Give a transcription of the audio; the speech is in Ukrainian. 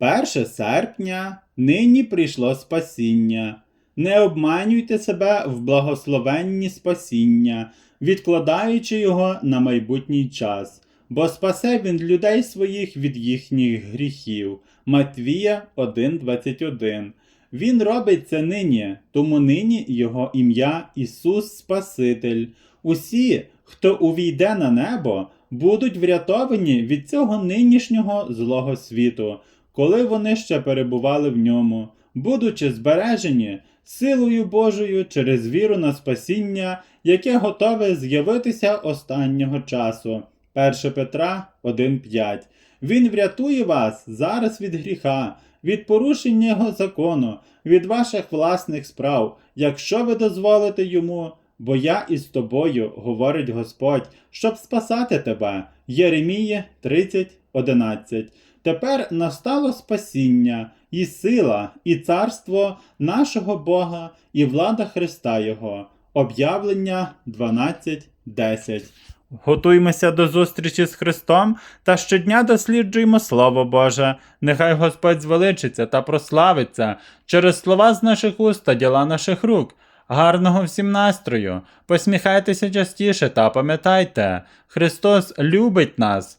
1 серпня нині прийшло спасіння. Не обманюйте себе в благословенні спасіння, відкладаючи його на майбутній час, бо спасе він людей своїх від їхніх гріхів. Матвія 1.21 Він робить це нині, тому нині його ім'я Ісус Спаситель. Усі, хто увійде на небо, будуть врятовані від цього нинішнього злого світу, коли вони ще перебували в ньому, будучи збережені силою Божою через віру на спасіння, яке готове з'явитися останнього часу. 1 Петра 1.5 Він врятує вас зараз від гріха, від порушення його закону, від ваших власних справ, якщо ви дозволите йому. Бо я із тобою, говорить Господь, щоб спасати тебе. Єремії 30.11 Тепер настало спасіння, і сила, і царство нашого Бога, і влада Христа Його. Об'явлення 12.10 Готуймося до зустрічі з Христом та щодня досліджуємо Слово Боже. Нехай Господь звеличиться та прославиться через слова з наших уст та діла наших рук. Гарного всім настрою! Посміхайтеся частіше та пам'ятайте, Христос любить нас.